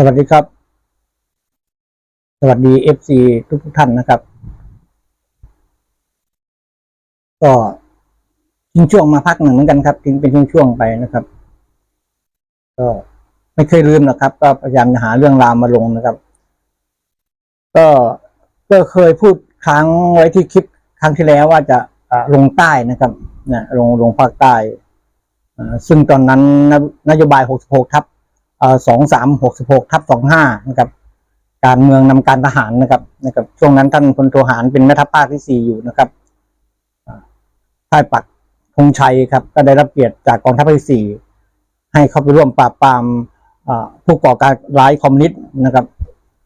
สวัสดีครับ สวัสดีเอฟซีทุกทุกท่านนะครับ ก็ทิ้งช่วงมาพักหนึ่งเหมือนกันครับ ทิ้งเป็นช่วงๆไปนะครับ ก็ไม่เคยลืมนะครับ ก็พยายามจะหาเรื่องราวมาลงนะครับ ก็ก็เคยพูดครั้งไว้ที่คลิปครั้งที่แล้วว่าจะลงใต้นะครับนะลงลงภาคใต้ซึ่งตอนนั้นนนโยบาย 66 ทับ สองสามหกสิบหกทับสองห้านะครับ การเมืองนำการทหารนะครับนะครับ ช่วงนั้นท่านพลโทหารเป็นแม่ทัพภาคที่สี่อยู่นะครับอ่าค่ายปักธงชัยครับ ก็ได้รับเกียรติจากกองทัพภาคที่สี่ให้เข้าไปร่วมปราบปรามผู้ก่อการร้ายคอมมิวนิสต์นะครับ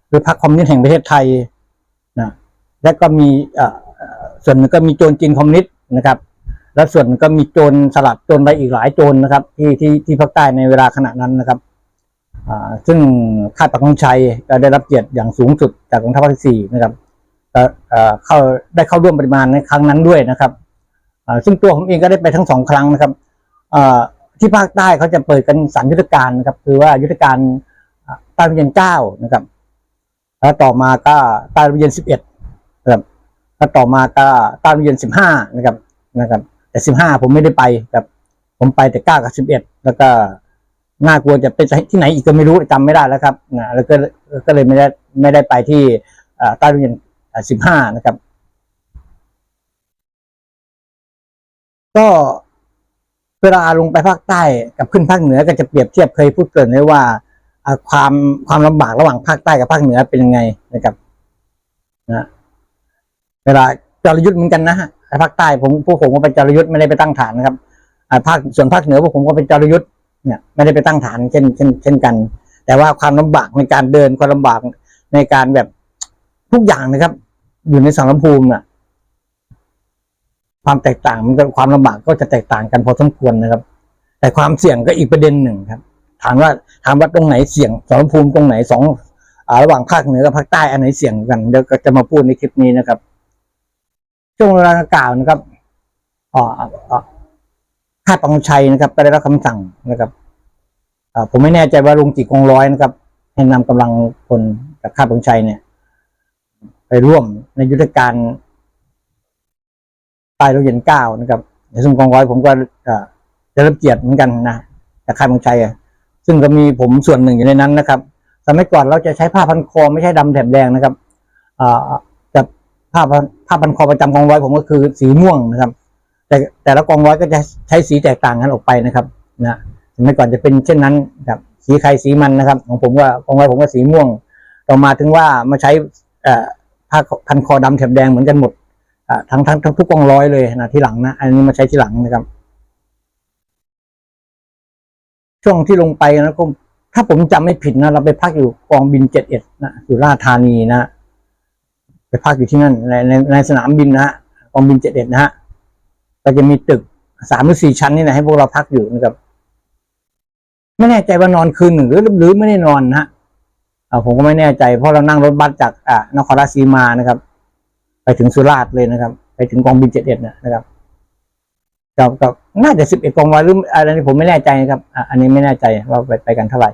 หรือพรรคคอมมิวนิสต์แห่งประเทศไทยนะและก็มีส่วนก็มีโจรจีนคอมมิวนิสต์นะครับ และส่วนก็มีโจรสลัดโจรไปอีกหลายโจรนะครับ ที่ที่ที่ภาคใต้ในเวลาขณะนั้นนะครับ ซึ่งค่ายปักธงชัยได้รับเกียรติอย่างสูงสุดจากกองทัพภาคที่สี่นะครับเข้าได้เข้าร่วมปริมาณในครั้งนั้นด้วยนะครับซึ่งตัวผมเองก็ได้ไปทั้งสองครั้งนะครับที่ภาคใต้เขาจะเปิดกันสามยุทธการนะครับ คือว่ายุทธการใต้วิญญาณเก้านะครับ แล้วต่อมาก็ใต้วิญญาณสิบเอ็ดนะครับแล้วต่อมาก็ใต้วิญญาณสิบห้านะครับนะครับ แต่สิบห้าผมไม่ได้ไปครับผมไปแต่เก้ากับสิบเอ็ดแล้วก็ น่ากลัวจะเป็นที่ไหนอีกก็ไม่รู้จำไม่ได้แล้วครับนะแล้วก็ก็เลยไม่ได้ไม่ได้ไปที่ใต้โรงเรียนสิบห้านะครับ ก็เวลาลงไปภาคใต้กับขึ้นภาคเหนือก็จะเปรียบเทียบเคยพูดเกินไว้ว่าความความลำบากระหว่างภาคใต้กับภาคเหนือเป็นยังไงนะครับนะเวลาจรยุทธ์เหมือนกันนะฮะภาคใต้ผมพวกผมก็เป็นจรยุทธ์ไม่ได้ไปตั้งฐานนะครับภาคส่วนภาคเหนือพวกผมก็เป็นจรยุทธ์ เนี่ยไม่ได้ไปตั้งฐานเช่นเช่นเช่นกัน แต่ว่าความลำบากในการเดินความลำบากในการแบบทุกอย่างนะครับ อยู่ในสังคมภูมิน่ะ ความแตกต่างมันก็ความลำบากก็จะแตกต่างกันพอสมควรนะครับ แต่ความเสี่ยงก็อีกประเด็นหนึ่งครับ ถามว่าถามว่าตรงไหนเสี่ยงสังคมภูมิตรงไหนสองอาระหว่างภาคเหนือกับภาคใต้อันไหนเสี่ยงกันเดี๋ยวก็จะมาพูดในคลิปนี้นะครับช่วงเวลากล่าวนะครับอ่าอ่าค่ายปังชัยนะครับ ก็ได้รับคำสั่งนะครับอผมไม่แน่ใจว่าลุงจิกองร้อยนะครับให้นำกำลังพลจากค่าปังชัยเนี่ย ไปร่วมในยุทธการใต้โรงเรียนเก้านะครับในซึ่งกองร้อยผมก็อ่าได้รับเกียรติเหมือนกันนะจากค่าปังชัยอะซึ่งก็มีผมส่วนหนึ่งอยู่ในนั้นนะครับสมัยก่อนเราจะใช้ผ้าพันคอไม่ใช่ดำแถบแดงนะครับอ่าแต่ผ้าพันผ้าพันคอประจำกองร้อยผมก็คือสีม่วงนะครับ แต่แต่ละกองร้อยก็จะใช้สีแตกต่างกันออกไปนะครับนะสมัยก่อนจะเป็นเช่นนั้นครับสีใครสีมันนะครับ ของผมว่ากองร้อยผมก็สีม่วง ต่อมาถึงว่ามาใช้ผ้าพันคอดำแถบแดงเหมือนกันหมดทั้งทั้งทั้งทุกกองร้อยเลยนะที่หลังนะ อันนี้มาใช้ที่หลังนะครับ ช่วงที่ลงไปนะก็ถ้าผมจำไม่ผิดนะ เราไปพักอยู่กองบินเจ็ดเอ็ดนะอยู่ราชธานีนะ ไปพักอยู่ที่นั่นในในในสนามบินนะฮะกองบินเจ็ดเอ็ดนะฮะ ก็จะมีตึกสามหรือสี่ชั้นนี่นะให้พวกเราพักอยู่นะครับ ไม่แน่ใจว่านอนคืนหนึ่งหรือหรือไม่ได้นอนนะฮะผมก็ไม่แน่ใจเพราะเรานั่งรถบัสจากอ่านครราชสีมานะครับ ไปถึงสุราษฎร์เลยนะครับ ไปถึงกองบินเจ็ดเอ็ดนะครับกับกับน่าจะสิบเอ็ดกองร้อยหรืออะไรนี่ผมไม่แน่ใจนะครับอะอันนี้ไม่แน่ใจว่าไปไปกันเท่าไหร่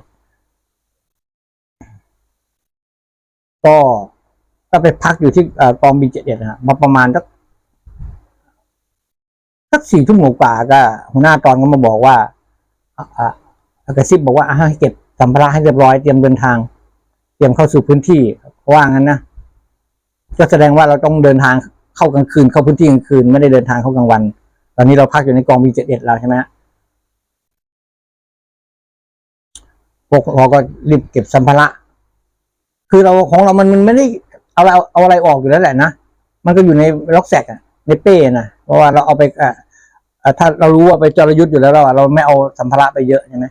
ก็ก็ไปพักอยู่ที่อกองบินเจ็ดเอ็ดนะฮะมาประมาณสัก สักสี่ทุ่มกว่าก็หัวหน้าตอนก็มาบอกว่าอ่าอ่ากระซิบบอกว่าอาให้เก็บสัมภาระให้เรียบร้อยเตรียมเดินทาง เตรียมเข้าสู่พื้นที่เขาว่างั้นนะก็แสดงว่าเราต้องเดินทางเข้ากลางคืนเข้าพื้นที่กลางคืนไม่ได้เดินทางเข้ากลางวัน ตอนนี้เราพักอยู่ในกองบีเจ็ดเอ็ดแล้วใช่ไหมฮะพวกเราก็รีบเก็บสัมภาระ คือเราของเรามันมันไม่ได้เอาเอาเอาอะไรออกอยู่แล้วแหละนะ มันก็อยู่ในล็อกแซกอะ ในเป้นะเพราะว่าเราเอาไปอ่าถ้าเรารู้ว่าไปจรยุทธ์อยู่แล้วเราเราไม่เอาสัมภาระไปเยอะใช่ไหม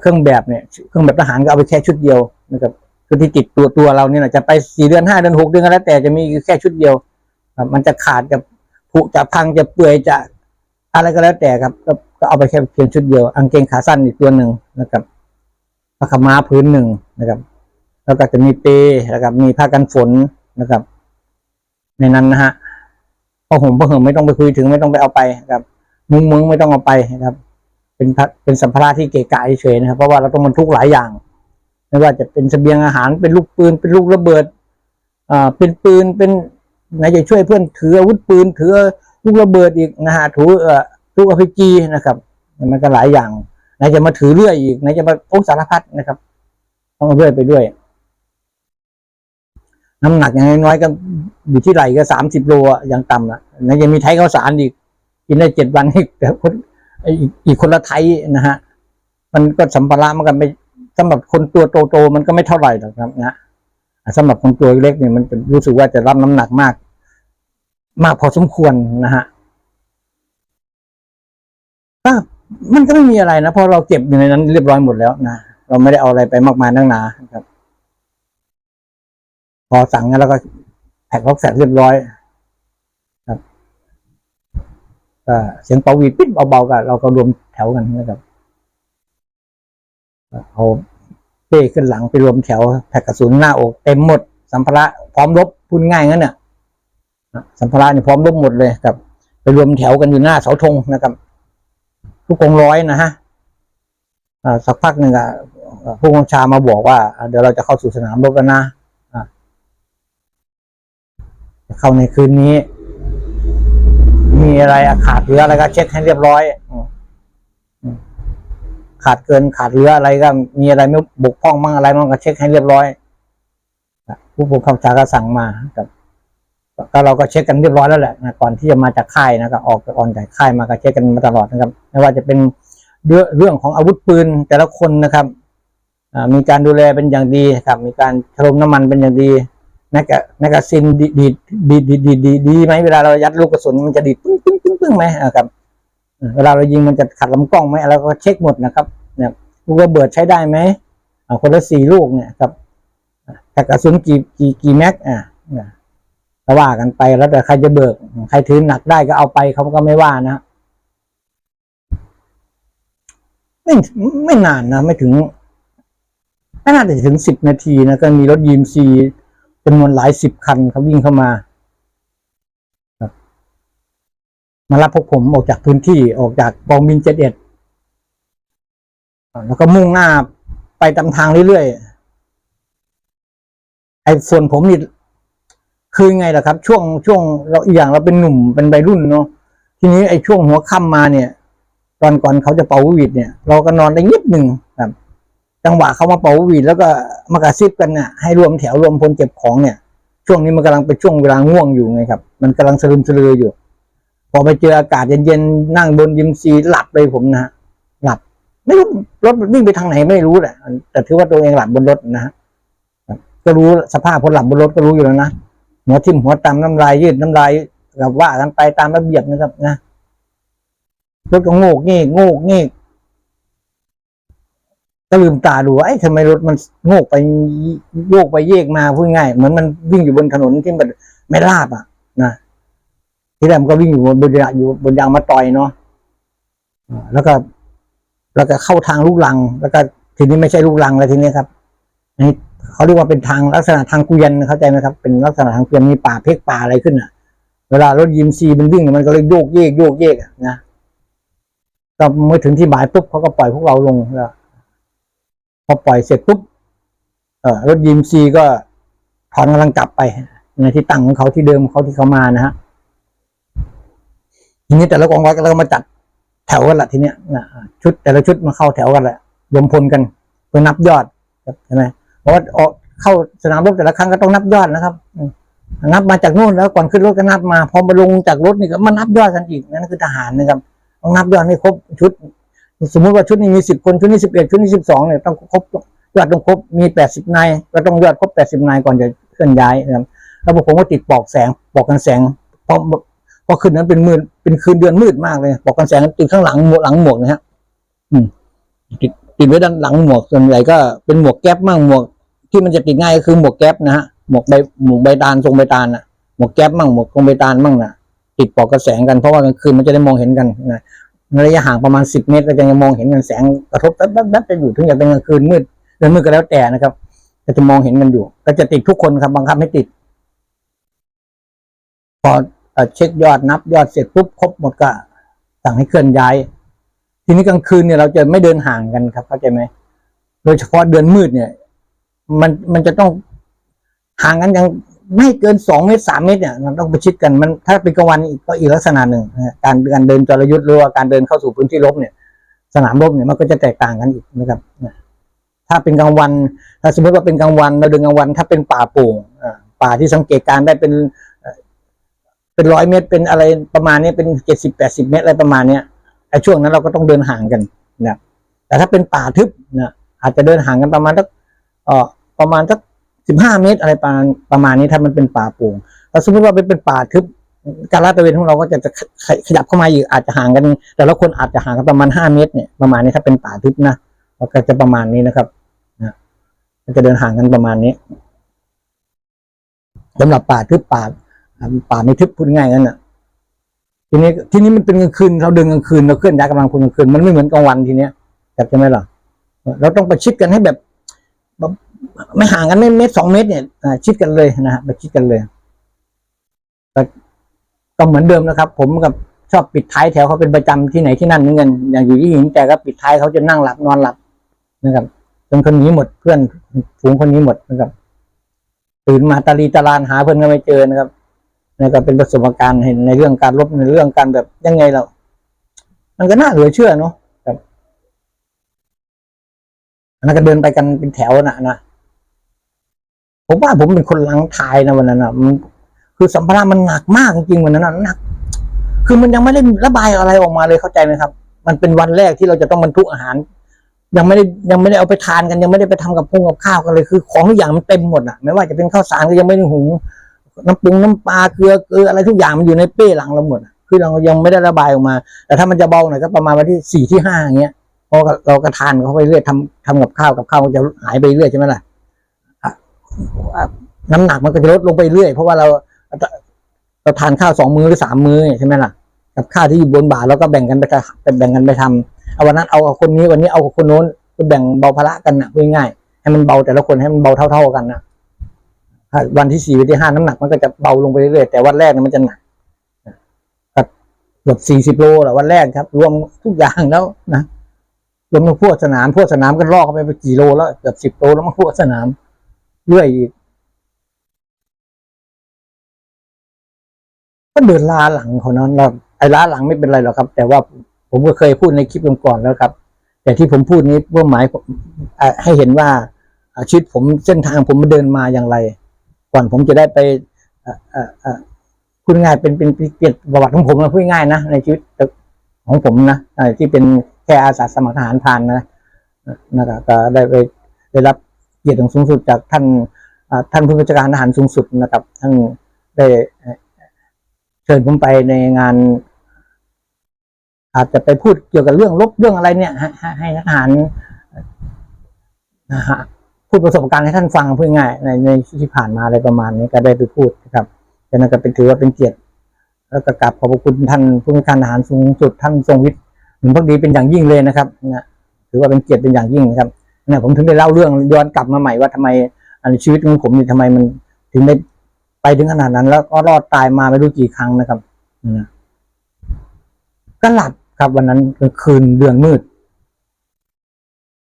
เครื่องแบบเนี่ยเครื่องแบบทหารก็เอาไปแค่ชุดเดียวนะครับคือที่ติดตัวตัวเราเนี่ยจะไปสี่เดือนห้าเดือนหกเดือนก็แล้วแต่จะมีแค่ชุดเดียวมันจะขาดจะผุจะพังจะเปื่อยจะอะไรก็แล้วแต่ครับก็ก็เอาไปแค่เพียงชุดเดียวกางเกงขาสั้นอีกตัวหนึ่งนะครับผ้าขม้าพื้นหนึ่งนะครับ แล้วก็จะมีเปนะครับมีผ้ากันฝนนะครับ ในนั้นนะฮะ ผ้าห่มผ้าห่มไม่ต้องไปคุยถึงไม่ต้องไปเอาไปครับมุ้งมึงไม่ต้องเอาไปนะครับ เป็นเป็นสัมภาระที่เกะกะเฉยนะครับ เพราะว่าเราต้องบรรทุกหลายอย่าง ไม่ว่าจะเป็นเสบียงอาหารเป็นลูกปืนเป็นลูกระเบิดอ่าเป็นปืนเป็นไหนจะช่วยเพื่อนถืออาวุธปืนถือลูกระเบิดอีกนะฮะถือเอ่อลูกอภิจีนะครับมันก็หลายอย่างไหนจะมาถือเรื่อยอีกไหนจะมาโอ้สารพัดนะครับ ต้องเอาเรื่อยไปด้วย น้ำหนักอย่างน้อยๆก็อยู่ที่ไหลก็สามสิบโลอะย่างต่ำละไหนจะมีไทยข้าวสารอีกกินได้เจ็ดวันอีกคนอีกคนละไทยนะฮะ มันก็สัมภาระมันก็ไม่สำหรับคนตัวโตๆมันก็ไม่เท่าไหร่หรอกครับนะสำหรับคนตัวเล็กเนี่ยมันจะรู้สึกว่าจะรับน้ำหนักมาก มากพอสมควรนะฮะก็มันก็ไม่มีอะไรนะเพราะเราเก็บอยู่ในนั้นเรียบร้อยหมดแล้วนะเราไม่ได้เอาอะไรไปมากมายนักหนาครับ พอสั่งงั้นแล้วก็แพ็คล็อกแสร็จเรียบร้อยครับเสียงเป่าวีดปิดเบาๆกันเราก็รวมแถวกันนะครับเอาเป้ขึ้นหลังไปรวมแถวแพ็กกระสุนหน้าอกเต็มหมด สัมภาระพร้อมรบพูดง่ายงั้นน่ะสัมภาระเนี่ยพร้อมรบหมดเลยครับ ไปรวมแถวกันอยู่หน้าเสาธงนะครับทุกกองร้อยนะฮะสักพักหนึ่งอะผู้บัญชามาบอกว่า เดี๋ยวเราจะเข้าสู่สนามรบแล้วนะ เข้าในคืนนี้ มีอะไรขาดเหลืออะไรก็เช็คให้เรียบร้อยขาดเกินขาดเหลืออะไรก็ มีอะไรไม่บกพร่องมั่งอะไรมั่งก็เช็คให้เรียบร้อยผู้ปกครองชาก็สั่งมาครับก็เราก็เช็คกันเรียบร้อยแล้วแหละนะก่อนที่จะมาจากค่ายนะครับออกกออนจากค่ายมาก็เช็คกันมาตลอดนะครับไม่ว่าจะเป็นเรื่องของอาวุธปืนแต่ละคนนะครับมีการดูแลเป็นอย่างดีครับ มีการชโลมน้ำมันเป็นอย่างดี แมกกาแมกกาซินดีดีดีดีดีดีดีไหมเวลาเรายัดลูกกระสุนมันจะดีดปึ้งปึ้งปึ้งปึ้งไหมครับเวลาเรายิงมันจะขัดลำกล้องไหมเราก็เช็คหมดนะครับเนี่ยลูกระเบิดใช้ได้ไหมอ่าคนละสี่ลูกเนี่ยครับแต่กระสุนกี่กี่กี่แม็กอ่าเนี่ยก็ว่ากันไปแล้วแต่ใครจะเบิก ใครถือหนักได้ก็เอาไปเขาก็ไม่ว่านะไม่ไม่นานนะ ไม่ถึงไม่น่าจะถึงสิบนาทีนะก็มีรถยีมซี จำนวนหลายสิบคันเขาวิ่งเข้ามามารับพวกผมออกจากพื้นที่ออกจากกองบินเจ็ดเอ็ดแล้วก็มุ่งหน้าไปตามทางเรื่อยๆไอ้ส่วนผมนี่คือไงล่ะครับ ช่วงช่วงเราอีกอย่างเราเป็นหนุ่มเป็นวัยรุ่นเนาะทีนี้ไอ้ช่วงหัวค่ำมาเนี่ย ตอนก่อนเขาจะเป่าวิดเนี่ย เราก็นอนได้นิดหนึ่ง จังหวะเขามาเป่าวีดแล้วก็มากระซิบกันเนี่ยให้รวมแถวรวมพลเก็บของเนี่ย ช่วงนี้มันกำลังเป็นช่วงเวลาง่วงอยู่ไงครับ มันกำลังสลืมสลืออยู่ พอไปเจออากาศเย็นๆนั่งบนยิมซีหลับเลยผมนะฮะหลับ ไม่รู้รถมันวิ่งไปทางไหนไม่รู้แหละแต่ถือว่าตัวเองหลับบนรถนะฮะก็รู้สภาพคนหลับบนรถก็รู้อยู่แล้วนะหัวทิ่มหัวตามน้ำลายยืดน้ำลายกับว่ากันไปตามระเบียบนะครับนะรถก็โงกเงี้โงกเงี้ ก็ลืมตาดูไอ้ทำไมรถมันโงกไปโยกไปเยกมาพูดง่ายเหมือนมันวิ่งอยู่บนถนนที่มันไม่ราบอะนะที่แรกมันก็วิ่งอยู่บนบนยางอยู่บนยางมาต่อยเนาะแล้วก็แล้วก็เข้าทางลูกลัง แล้วก็ทีนี้ไม่ใช่ลูกลังแล้วทีนี้ครับอันนี้เขาเรียกว่าเป็นทางลักษณะทางเกวียนเข้าใจไหมครับ เป็นลักษณะทางเกวียนมีป่าเพกป่าอะไรขึ้นอะ เวลารถยิมซีมันวิ่งมันก็เลยโยกเยกโยกเยกนะก็เมื่อถึงที่หมายปุ๊บเขาก็ปล่อยพวกเราลงแล้ว พอปล่อยเสร็จปุ๊บเออรถยิมซีก็ถอนกำลังกลับไปในที่ตั้งของเขาที่เดิมเขาที่เขามานะฮะทีนี้แต่ละกองร้อยก็เริ่มาจัดแถวกันละทีเนี้ยนะชุดแต่ละชุดมาเข้าแถวกันแหละรวมพลกันเพื่อนับยอดใช่ไหมเพราะว่าออกเข้าสนามรบแต่ละครั้งก็ต้องนับยอดนะครับนับมาจากนู่นแล้วก่อนขึ้นรถก็นับมาพอมาลงจากรถนี่ก็มานับยอดกันอีกนั่นคือทหารนะครับต้องนับยอดให้ครบชุด สมมติว่าชุดนี้มีสิบคนชุดนี้สิบเอ็ดชุดนี้สิบสองเนี่ยต้องครบยอดต้องครบมีแปดสิบนายก็ต้องยอดครบแปดสิบนายก่อนจะเคลื่อนย้ายนะครับแล้วผมก็ติดปอกแสงปอกกันแสงเพราะเพราะคืนนั้นเป็นมืดเป็นคืนเดือนมืดมากเลยปอกกันแสงติดข้างหลังหมวกหลังหมวกนะฮะอืมติดติดไว้ด้านหลังหมวกส่วนใหญ่ก็เป็นหมวกแก๊ปมั่งหมวก ที่มันจะติดง่ายก็คือหมวกแก๊ปนะฮะหมวกใบหมวกใบตาลทรงใบตาลน่ะหมวกแก๊ปมั่งหมวกทรงใบตาลมั่งน่ะติดปอกกระแสงกันเพราะว่ากลางคืนมันจะได้มองเห็นกันนะ ระยะห่างประมาณสิบเมตรก็จะยังมองเห็นกันแสงกระทบแป๊บๆๆจะอยู่ถึงจะเป็นกลางคืนมืดเดินมืดก็แล้วแต่นะครับก็จะมองเห็นกันอยู่ ก็จะติดทุกคนครับบังคับให้ติดพอเอ่อเช็คยอดนับยอดเสร็จปุ๊บครบหมดก็สั่งให้เคลื่อนย้าย ทีนี้กลางคืนเนี่ยเราจะไม่เดินห่างกันครับเข้าใจไหมโดยเฉพาะเดือนมืดเนี่ย มันมันจะต้องห่างกันยัง ไม่เกินสองเมตรสามเมตรเนี่ยมันต้องประชิดกันมันถ้าเป็นกลางวันอีกก็อีกลักษณะหนึ่งการการเดินจรยุทธ์หรือว่าการเดินเข้าสู่พื้นที่รบเนี่ย สนามรบเนี่ยมันก็จะแตกต่างกันอีกนะครับถ้าเป็นกลางวัน ถ้าสมมติว่าเป็นกลางวันเราเดินกลางวัน ถ้าเป็นป่าโปร่งป่าที่สังเกตการได้เป็นเอ่อเป็นร้อยเมตรเป็นอะไรประมาณนี้เป็นเจ็ดสิบแปดสิบเมตรอะไรประมาณเนี้ยไอ้ช่วงนั้นเราก็ต้องเดินห่างกันนะแต่ถ้าเป็นป่าทึบนะอาจจะเดินห่างกันประมาณสักเอ่อประมาณสัก สิบห้าเมตรอะไรประมาณประมาณนี้ถ้ามันเป็นป่าโปร่งแต่สมมติว่าเป็นเป็นป่าทึบการลาดตระเวนของเราก็จะขยับเข้ามาอีกอาจจะห่างกัน แต่ละคนอาจจะห่างกันประมาณห้าเมตรเนี่ยประมาณนี้ถ้าเป็นป่าทึบนะเราก็จะประมาณนี้นะครับนะมันจะเดินห่างกันประมาณนี้สำหรับป่าทึบป่าป่าไม่ทึบพูดง่ายงั้นอะทีนี้ทีนี้มันเป็นกลางคืนเราเดินกลางคืนเราเคลื่อนย้ายกำลังพลกลางคืนมันไม่เหมือนกลางวันทีเนี้ยแบบใช่ไหมล่ะเราต้องประชิดกันให้แบบ ไม่ห่างกันไม่เมตรสองเมตรเนี่ยชิดกันเลยนะฮะปชิดกันเลยแต่ก็เหมือนเดิมนะครับ ผมกับชอบปิดท้ายแถวเขาเป็นประจำที่ไหนที่นั่นเหมือนกันอย่างอยู่ที่หินแต่ก็ปิดท้ายเขาจะนั่งหลับนอนหลับนะครับจนคนนี้หมดเพื่อนฝูงคนนี้หมดนะครับตื่นมาตาลีตาลานหาเพื่อนก็ไม่เจอนะครับนี่ก็เป็นประสบการณ์เห็นในเรื่องการรบในเรื่องการแบบยังไงเรา มันก็น่าเหลือเชื่อเนาะครับอันนั้นก็เดินไปกันเป็นแถวนะนะ ผมว่าผมเป็นคนหลังทายนะวันนั้นนะมันคือสัมภาระมันหนักมากจริงๆวันนั้นนะหนัก คือมันยังไม่ได้ระบายอะไรออกมาเลยเข้าใจไหมครับ มันเป็นวันแรกที่เราจะต้องบรรทุกอาหาร ยังไม่ได้ยังไม่ได้เอาไปทานกันยังไม่ได้ไปทำกับพงกับข้าวกันเลยคือ ของทุกอย่างมันเต็มหมดอะไม่ว่าจะเป็นข้าวสารก็ยังไม่ได้หุงน้ำปรุงน้ำปลาเกลือเกลืออะไรทุกอย่างมันอยู่ในเป้หลังเราหมดคือเรายังไม่ได้ระบายออกมา แต่ถ้ามันจะเบาหน่อยก็ประมาณวันที่สี่ที่ห้าอย่างเงี้ยพราะเราก็ทานเขาไปเรื่อยทำทำกับข้าวกับข้าวมันจะหายไปเรื่อยใช่ไหมล่ะ น้ำหนักมันก็จะลดลงไปเรื่อย เพราะว่าเราเราทานข้าวสองมื้อหรือสามมื้อใช่ไหมล่ะ กับข้าวที่อยู่บนบ่าเราก็แบ่งกันไปแบ่งกันไปทำเอาวันนั้นเอาคนนี้วันนี้เอาคนโน้นก็แบ่งเบาภาระกันนะพูดง่ายๆให้มันเบาแต่ละคนให้มันเบาเท่า ๆกันนะวันที่สี่วันที่ห้าน้ำหนักมันก็จะเบาลงไปเรื่อยๆแต่วันแรกเนี่ยมันจะหนักกับเกือบสี่สิบโลแหละวันแรกครับ รวมทุกอย่างแล้วนะรวมทั้งพวกสนามพวกสนามก็ลอกเข้าไปไปกี่โลแล้วเกือบสิบโลแล้วมาพวกสนาม เรื่อยอีกก็เดินล้าหลังเขานั้นเราไอ้ล้าหลังไม่เป็นไรหรอกครับ แต่ว่าผมก็เคยพูดในคลิปก่อนแล้วครับ แต่ที่ผมพูดนี้เพื่อหมายให้เห็นว่าชีวิตผมเส้นทางผมเดินมาอย่างไร ก่อนผมจะได้ไปเอ่อเอ่อเอ่อพูดง่ายเป็นเป็นเป็นเกียรติประวัติของผมนะพูดง่ายนะในชีวิตของผมนะที่เป็นแค่อาสาสมัครทหารพานนะนะครับก็ได้ไปได้รับ เกียรติองสูงสุดจากท่านท่านผู้บัญชาการทหารสูงสุดนะครับท่านได้เชิญผมไปในงาน อาจจะไปพูดเกี่ยวกับเรื่องลบเรื่องอะไรเนี่ยให้ทหารนะฮะพูดประสบการณ์ให้ท่านฟังพูดง่ายในในที่ผ่านมาอะไรประมาณนี้ก็ได้ไปพูดนะครับดังนั้นก็เป็นถือว่าเป็นเกียรติ แล้วก็กราบขอบพระคุณท่านผู้บัญชาการทหารสูงสุดท่านทรงวิทย์หนุนพักดีเป็นอย่างยิ่งเลยนะครับนะถือว่าเป็นเกียรติเป็นอย่างยิ่งนะครับ เนะผมถึงได้เล่าเรื่องย้อนกลับมาใหม่ว่าทำไมอันชีวิตของผมนี่ทำไมมันถึงได้ไปถึงขนาดนั้น แล้วก็รอดตายมาไม่รู้กี่ครั้งนะครับนะก็หลับครับวันนั้นคืนเดือนมืด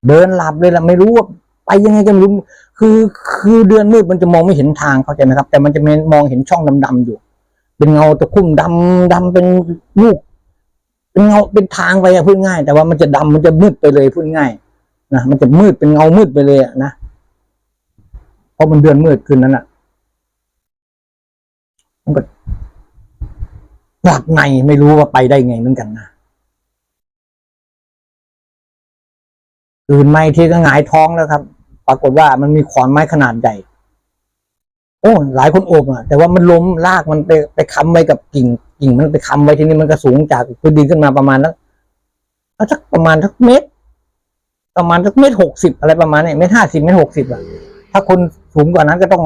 เดินหลับเลยละไม่รู้ว่าไปยังไงก็ไม่รู้คือคือเดือนมืดมันจะมองไม่เห็นทางเข้าใจไหมครับ แต่มันจะมองเห็นช่องดำๆอยู่ เป็นเงาตะคุ่มดำดำเป็นลูกเป็นเงาเป็นทางไปอะพูดง่าย แต่ว่ามันจะดำมันจะมืดไปเลยพูดง่าย นะมันจะมืดเป็นเงามืดไปเลยอะนะเพราะมันเดือนมืดคืนนั้นอะมันก็หลับในไม่รู้ว่าไปได้ไงเหมือนกันนะตื่นไม่ที่ก็หงายท้องแล้วครับ ปรากฏว่ามันมีขอนไม้ขนาดใหญ่โอ้หลายคนโอบอะแต่ว่ามันล้มลากมันไปไปค้ำไว้กับกิ่งกิ่งมันไปค้ำไว้ที่นี้มันก็สูงจากพื้นดินขึ้นมาประมาณนั้นสักประมาณสักเมตร ประมาณสักเมตรหกสิบอะไรประมาณนี้เมตรห้าสิบเมตรหกสิบอะถ้าคนสูงกว่านั้นก็ต้อง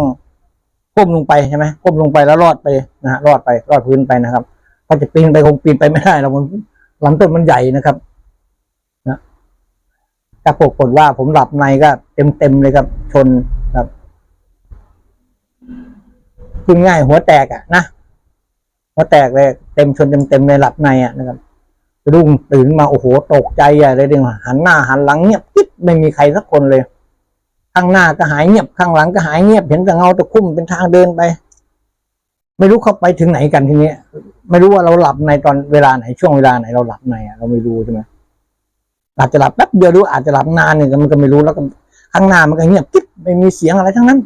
ก้มลงไปใช่ไหมก้มลงไปแล้วรอดไปนะฮะรอดไปรอดพื้นไปนะครับถ้าจะปีนไปคงปีนไปไม่ได้หรอกมันลำต้นมันใหญ่นะครับนะแต่ปรากฏว่าผมหลับในก็เต็มเต็มเลยครับ ชนครับพูดง่ายหัวแตกอะนะหัวแตกเลยเต็มชนเต็มเต็มเลยหลับในอะนะครับ รุ่งตื่นมาโอ้โหตกใจใหญ่เลยเดียวหันหน้าหันหลังเงียบกิ๊บไม่มีใครสักคนเลย ข้างหน้าก็หายเงียบข้างหลังก็หายเงียบเห็นแต่เงาตะคุ่มเป็นทางเดินไป ไม่รู้เขาไปถึงไหนกันทีนี้ไม่รู้ว่าเราหลับในตอนเวลาไหนช่วงเวลาไหนเราหลับในอะเราไม่รู้ใช่ไหมอาจจะหลับแป๊บเดียวรู้อาจจะหลับนานเนี่ยมันก็ไม่รู้แล้วก็ข้างหน้ามันก็เงียบกิ๊บไม่มีเสียงอะไรทั้งนั้น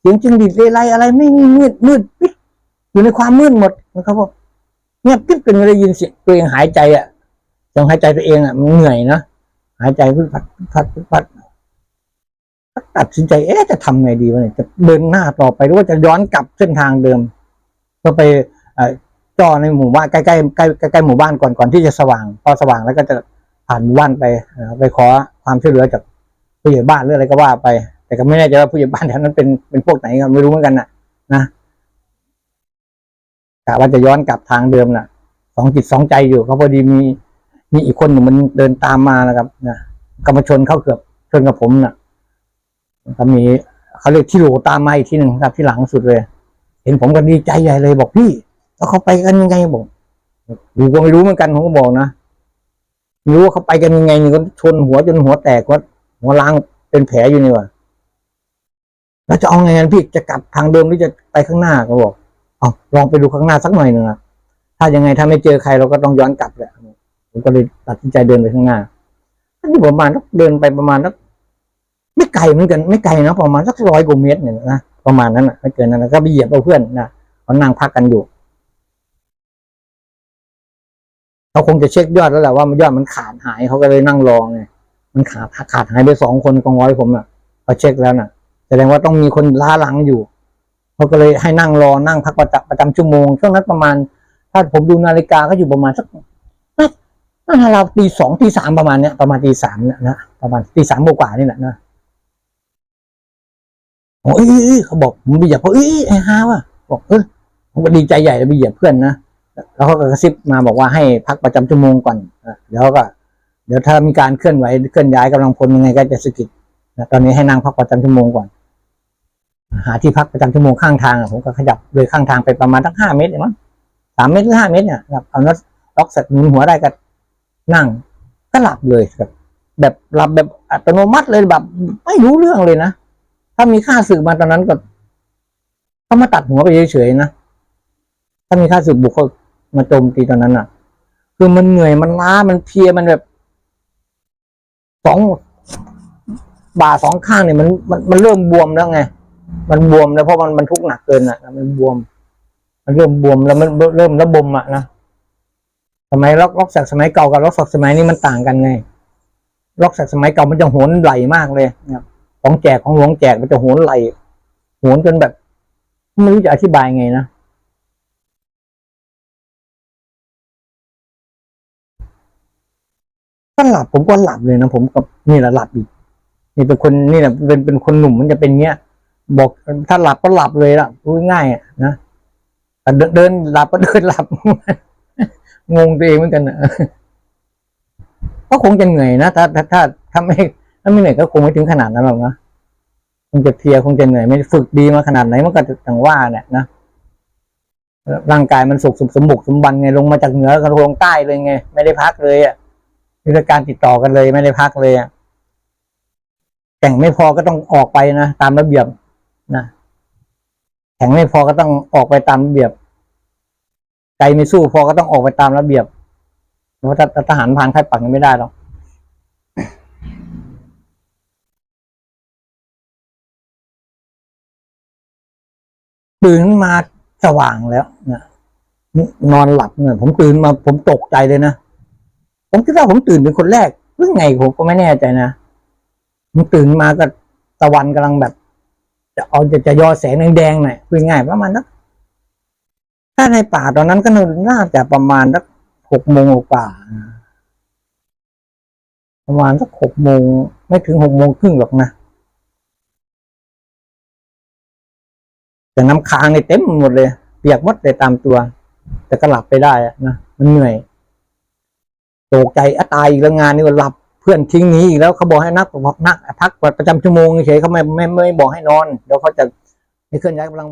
เสียงจิงดีดเลไลอะไรไม่มีมืดมืดปิดอยู่ในความมืดหมดนะครับผม เงียบกิ๊บจนไม่ได้ยินเสียงตัวเองหายใจอะเสียงหายใจตัวเองอะมันเหนื่อยนะหายใจพึ่พัดพัดพัดตัดสินใจเอ๊ะจะทำไงดีวะเนี่ยจะเดินหน้าต่อไปหรือว่าจะย้อนกลับเส้นทางเดิม ก็ไปอ่อจอในหมู่บ้านใกล้ใกล้ใกล้ใกล้หมู่บ้านก่อนก่อนที่จะสว่าง พอสว่างแล้วก็จะผ่านหมู่บ้านไปไปขอความช่วยเหลือจากผู้ใหญ่บ้านหรืออะไรก็ว่าไป แต่ก็ไม่แน่ใจว่าผู้ใหญ่บ้านแถวนั้นเป็นเป็นพวกไหนก็ไม่รู้เหมือนกันนะนะ กะว่าจะย้อนกลับทางเดิมน่ะ สองจิตสองใจอยู่เขาพอดีมีมีอีกคนหนึ่งมันเดินตามมานะครับนะก็มชนเข้าเกือบชนกับผมน่ะก็มีเขาเรียกที่โหลตามมาอีกที่หนึ่งครับที่หลังสุดเลย เห็นผมก็ดีใจใหญ่เลยบอกพี่แล้วเขาไปกันยังไงบอกดูก็ไม่รู้เหมือนกันผมก็บอกนะไม่รู้ว่าเขาไปกันยังไงนี่ก็ชนหัวจนหัวแตกว่าหัวล้างเป็นแผลอยู่นี่ว่ะแล้วจะเอาไงกันพี่จะกลับทางเดิมหรือจะไปข้างหน้าก็บอก เอาลองไปดูข้างหน้าสักหน่อยหนึ่งอะถ้ายังไงถ้าไม่เจอใครเราก็ต้องย้อนกลับแหละผมก็เลยตัดสินใจเดินไปข้างหน้าที่ประมาณสักเดินไปประมาณสักไม่ไกลเหมือนกันไม่ไกลนะประมาณสักร้อยกว่าเมตรเนี่ยนะประมาณนั้นนะไม่เกินนั้นนะก็ไปเหยียบเอาเพื่อนนะเขานั่งพักกันอยู่เขาคงจะเช็คยอดแล้วแหละว่ามันยอดมันขาดหายเขาก็เลยนั่งรอไงมันขาดขาดหายไปสองคนกองร้อยผมอะเขาเช็คแล้วน่ะแสดงว่าต้องมีคนล้าหลังอยู่ เขาก็เลยให้นั่งรอนั่งพักประจำประจำชั่วโมงช่วงนั้นประมาณ ถ้าผมดูนาฬิกาก็อยู่ประมาณสักน่าน่าเราตีสองตีสามประมาณเนี้ยประมาณตีสามเนี่ยนะประมาณตีสามกว่านี่แหละนะโอ้ยเอ้ยเขาบอกผมไปเหยียบเขาเอ้ยไอ้ฮาวะบอกเออผมก็ดีใจใหญ่เลยไปเหยียบเพื่อนนะแล้วเขาก็กระซิบมาบอกว่าให้พักประจำชั่วโมงก่อนเดี๋ยวก็ เดี๋ยวถ้ามีการเคลื่อนไหวเคลื่อนย้ายกำลังพลยังไงก็จะสกิดตอนนี้ให้นั่งพักประจำชั่วโมงก่อน หาที่พักประจำชั่วโมงข้างทางผมก็ขยับเลยข้างทางไปประมาณตั้งห้าเมตรเองมั้งสามเมตรหรือห้าเมตรเนี่ยครับเอาน็อตล็อกเสร็จหนุนหัวได้ก็นั่ง ก็หลับเลยครับ แบบหลับแบบอัตโนมัติเลยแบบ ไม่รู้เรื่องเลยนะถ้ามีค่าศึกมาตอนนั้นก็เขามาตัดหัวไปเฉยๆนะถ้ามีค่าศึกบุกเขามาโจมตีตอนนั้นอะ คือมันเหนื่อยมันล้ามันเพลียมันแบบสองบ่าสองข้างเนี่ยมันมันมันเริ่มบวมแล้วไง มันบวมแล้วเพราะมันมันทุกหนักเกินอะ มันบวม มันเริ่มบวมแล้วมันเริ่มระบมอะนะสมัยล็อกล็อกสักสมัยเก่ากับล็อกสักสมัยนี้มันต่างกันไงล็อกสักสมัยเก่ามันจะโหนไหลมากเลยนะครับของแจกของหลวงแจกมันจะโหนไหลโหนจนแบบไม่รู้จะอธิบายไงนะก็หลับผมก็หลับเลยนะผมกับนี่แหละหลับอีกนี่เป็นคนนี่แหละเป็นเป็นคนหนุ่มมันจะเป็นเงี้ย บอกถ้าหลับก็หลับเลยล่ะพูดง่ายอะนะแต่เดินหลับก็เดินหลับงงตัวเองเหมือนกันนะก็คงจะเหนื่อยนะถ้าถ้าถ้าถ้าไม่ถ้าไม่เหนื่อยก็คงไม่ถึงขนาดนั้นหรอกนะคงจะเพียคงจะเหนื่อยไม่ฝึกดีมาขนาดไหนมันก็ต่างว่าเนี่ยนะร่างกายมันสุขสมสมบุกสมบันไงลงมาจากเหนือก็ลงใต้เลยไง ไม่ได้พักเลยอะมีการติดต่อกันเลย ไม่ได้พักเลยอะแต่งไม่พอก็ต้องออกไปนะตามระเบียบ แข็งไม่พอก็ต้องออกไปตามระเบียบ ใจไม่สู้พอก็ต้องออกไปตามระเบียบเพราะทหารพรานค่ายปักยังไม่ได้หรอกตื่นมาสว่างแล้วนะนอนหลับเนี่ยผมตื่นมาผมตกใจเลยนะผมคิดว่าผมตื่นเป็นคนแรกหรือไงผมก็ไม่แน่ใจนะผมตื่นมาก็ตะวันกำลังแบบ จะเอาจะจะยอแสงแดงๆหน่อยคือง่ายประมาณนั้นถ้าในป่าตอนนั้นก็น่าจะประมาณสักหกโมงกว่าประมาณสักหกโมงไม่ถึงหกโมงครึ่งหรอกนะแต่น้ำค้างในเต็มหมดเลย เปียกหมดเลยตามตัว แต่ก็หลับไปได้นะมันเหนื่อยตกใจอะตายอีกแล้วงานนี่ก็หลับ พื่อนทิ้งหนีอีกแล้วเขาบอกให้นักนักพักประจำชั่วโมงเฉยเขาไม่ไม่ไม่บอกให้นอนเดี๋ยวเขาจะให้เคลื่อนย้ายกำลัง